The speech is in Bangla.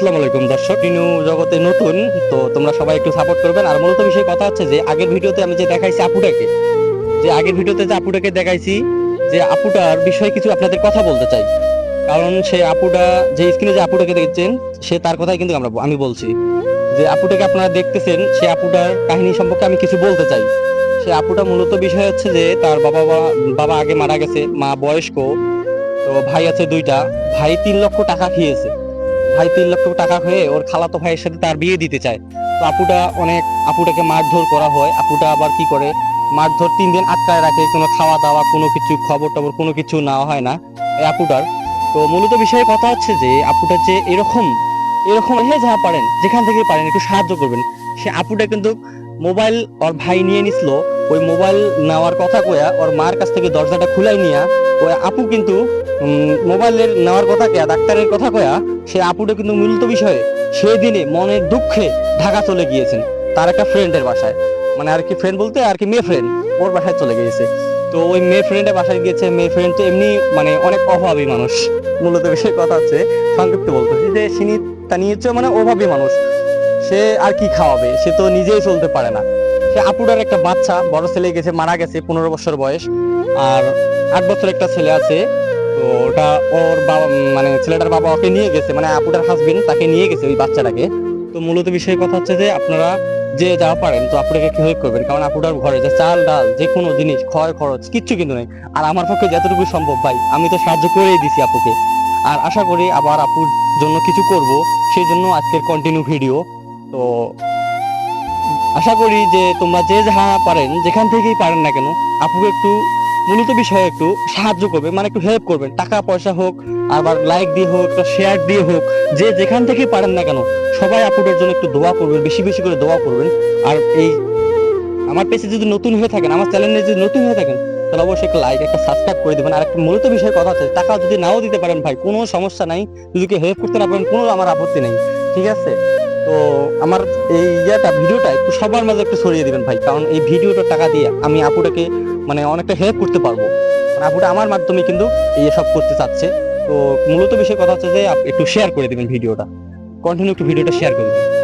আসসালামু আলাইকুম, দর্শক। টিনু জগতে নতুন, তো তোমরা সবাই একটু সাপোর্ট করবেন। আর মূলত বিষয় কথা হচ্ছে যে, আগের ভিডিওতে আমি যে দেখাইছি আপুটাকে, যে আগের ভিডিওতে যে আপুটাকে দেখাইছি, যে আপুটার বিষয়ে কিছু আপনাদের কথা বলতে চাই। কারণ সে আপুটা, যে স্ক্রিনে যে আপুটাকে দেখছেন, সে তার কথাই কিন্তু আমরা আমি বলছি। যে আপুটাকে আপনারা দেখতেছেন, সে আপুটার কাহিনী সম্পর্কে আমি কিছু বলতে চাই। সে আপুটা মূলত বিষয় হচ্ছে যে, তার বাবা বাবা আগে মারা গেছে, মা বয়স্ক, তো ভাই আছে দুইটা, ভাই তিন লক্ষ টাকা খেয়েছে। ভাই তিন লক্ষ টাকা হয়ে ওর খালাতো ভাইয়ের সাথে তার বিয়ে দিতে চায়। তো আপুটা অনেক, আপুটাকে মারধর করা হয়। আপুটা আবার কি করে? মারধর তিন দিন আটকায় রাখে, কোনো খাওয়া দাওয়া, কোনো কিছু খবর টবর কোনো কিছু নেওয়া হয় না এই আপুটার। তো মূলত বিষয়ে কথা হচ্ছে যে, আপুটা যে এরকম এরকম হে যা পারেন, যেখান থেকে পারেন, একটু সাহায্য করবেন। সে আপুটা কিন্তু মোবাইল ওর ভাই নিয়ে নিছিল ওই মোবাইল নেওয়ার কথা কয়া ওর মার কাছ থেকে দরজাটা খুলাই নিয়া ওই আপু কিন্তু মোবাইলের নেওয়ার কথা কয়া ডাক্তারের কথা কয়া সে আপুটা কিন্তু মূলত বিষয়ে সেই দিনে মনের দুঃখে ঢাকা চলে গিয়েছেন। তার একটা ফ্রেন্ডের বাসায়। মানে আর কি ফ্রেন্ড বলতে আর কি মেয়ে ফ্রেন্ড ওর বাসায় চলে গিয়েছে। তো ওই মেয়ে ফ্রেন্ডের বাসায় গিয়েছে, মেয়ে ফ্রেন্ড তো এমনি মানে অনেক অভাবী মানুষ। মূলত বিষয় কথা হচ্ছে, সংক্ষিপ্ত বলতেছি যে সিনি তা নিয়েছে মানে অভাবী মানুষ। সে আর কি খাওয়াবে? সে তো নিজেই চলতে পারে না। সে আপুটার একটা বাচ্চা, বড় ছেলে গেছে, মারা গেছে, পনেরো বছর বয়স। আর আট বছর একটা ছেলে আছে। তো ওটা ওর বাবা মানে ছেলেটার বাবা ওকে নিয়ে গেছে মানে আপুটার হাজবেন্ড তাকে নিয়ে গেছে ওই বাচ্চাটাকে। তো মূলত বিষয় কথা হচ্ছে যে, আপনারা যে যা পারেন, তো আপুটাকে হেল্প করবেন। কারণ আপুটার ঘরে যে চাল, ডাল, যে কোনো জিনিস, ক্ষয়, খরচ, কিচ্ছু কিন্তু নেই। আর আমার পক্ষে যতটুকু সম্ভব, ভাই, আমি তো সাহায্য করেই দিছি আপুকে। আর আশা করি আবার আপুর জন্য কিছু করব। সেই জন্য আজকের কন্টিনিউ ভিডিও তো আশা করি যে তোমরা যে যাহা পারেন, যেখান থেকেই পারেন না কেন, আপুকে একটু মূলত বিষয়ে একটু সাহায্য করবে মানে একটু হেল্প করবেন। টাকা পয়সা হোক, আবার লাইক দিয়ে হোক শেয়ার দিয়ে হোক, যে যেখান থেকেই পারেন না কেন, সবাই আপুটার জন্য একটু দোয়া করবেন, বেশি বেশি করে দোয়া করবেন। আর এই আমার পেজে যদি নতুন হয়ে থাকেন, আমার চ্যানেলে যদি নতুন হয়ে থাকেন, তাহলে অবশ্যই একটা লাইক একটা সাবস্ক্রাইব করে দেবেন। আর একটা মূলত বিষয়ের কথা আছে, টাকা যদি নাও দিতে পারেন ভাই, কোনো সমস্যা নাই। যদি হেল্প করতে না পারেন, কোনো আমার আপত্তি নেই। ঠিক আছে? তো আমার এই ইয়েটা, ভিডিওটা একটু সবার মাঝে একটু ছড়িয়ে দিবেন ভাই, কারণ এই ভিডিওটা টাকা দিয়ে আমি আপুটাকে মানে অনেকটা হেল্প করতে পারব। মানে আপুটা আমার মাধ্যমে কিন্তু এই সব করতে চাচ্ছে। তো মূলত বিষয় কথা হচ্ছে যে একটু শেয়ার করে দিবেন ভিডিওটা। কন্টিনিউ একটু ভিডিওটা শেয়ার করে দিবেন।